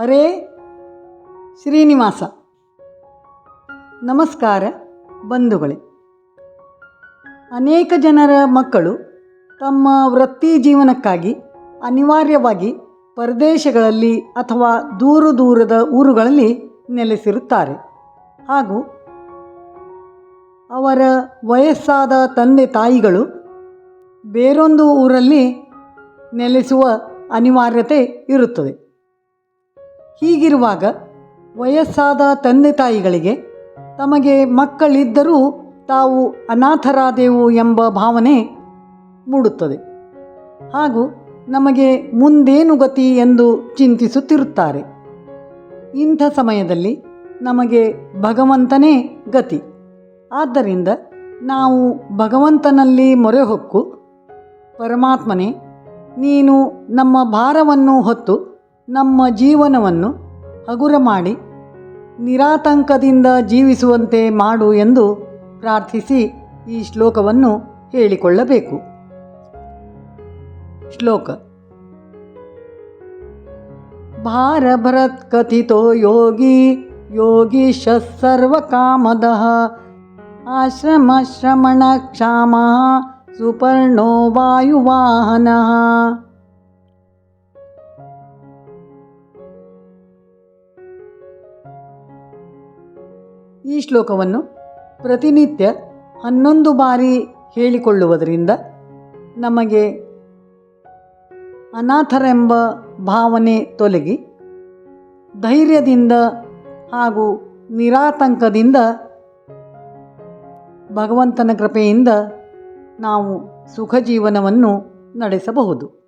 ಹರೇ ಶ್ರೀನಿವಾಸ. ನಮಸ್ಕಾರ ಬಂಧುಗಳೇ. ಅನೇಕ ಜನರ ಮಕ್ಕಳು ತಮ್ಮ ವೃತ್ತಿ ಜೀವನಕ್ಕಾಗಿ ಅನಿವಾರ್ಯವಾಗಿ ಪರದೇಶಗಳಲ್ಲಿ ಅಥವಾ ದೂರ ದೂರದ ಊರುಗಳಲ್ಲಿ ನೆಲೆಸಿರುತ್ತಾರೆ. ಹಾಗೂ ಅವರ ವಯಸ್ಸಾದ ತಂದೆ ತಾಯಿಗಳು ಬೇರೊಂದು ಊರಲ್ಲಿ ನೆಲೆಸುವ ಅನಿವಾರ್ಯತೆ ಇರುತ್ತದೆ. ಹೀಗಿರುವಾಗ ವಯಸ್ಸಾದ ತಂದೆ ತಾಯಿಗಳಿಗೆ ತಮಗೆ ಮಕ್ಕಳಿದ್ದರೂ ತಾವು ಅನಾಥರಾದೆವು ಎಂಬ ಭಾವನೆ ಮೂಡುತ್ತದೆ. ಹಾಗೂ ನಮಗೆ ಮುಂದೇನು ಗತಿ ಎಂದು ಚಿಂತಿಸುತ್ತಿರುತ್ತಾರೆ. ಇಂಥ ಸಮಯದಲ್ಲಿ ನಮಗೆ ಭಗವಂತನೇ ಗತಿ. ಆದ್ದರಿಂದ ನಾವು ಭಗವಂತನಲ್ಲಿ ಮೊರೆ ಹೊಕ್ಕು, ಪರಮಾತ್ಮನೇ, ನೀನು ನಮ್ಮ ಭಾರವನ್ನು ಹೊತ್ತು ನಮ್ಮ ಜೀವನವನ್ನು ಹಗುರ ಮಾಡಿ, ನಿರಾತಂಕದಿಂದ ಜೀವಿಸುವಂತೆ ಮಾಡು ಎಂದು ಪ್ರಾರ್ಥಿಸಿ ಈ ಶ್ಲೋಕವನ್ನು ಹೇಳಿಕೊಳ್ಳಬೇಕು. ಶ್ಲೋಕ. ಭಾರಭರತ್ ಕಥಿತೋ ಯೋಗಿ, ಯೋಗೀಶ ಸರ್ವಕಾಮದ ಆಶ್ರಮ ಶ್ರಮಣ ಕ್ಷಾಮ ಸುಪರ್ಣೋ ವಾಯುವಾಹನ. ಈ ಶ್ಲೋಕವನ್ನು ಪ್ರತಿನಿತ್ಯ ಹನ್ನೊಂದು ಬಾರಿ ಹೇಳಿಕೊಳ್ಳುವುದರಿಂದ ನಮಗೆ ಅನಾಥರೆಂಬ ಭಾವನೆ ತೊಲಗಿ ಧೈರ್ಯದಿಂದ ಹಾಗೂ ನಿರಾತಂಕದಿಂದ ಭಗವಂತನ ಕೃಪೆಯಿಂದ ನಾವು ಸುಖ ಜೀವನವನ್ನು ನಡೆಸಬಹುದು.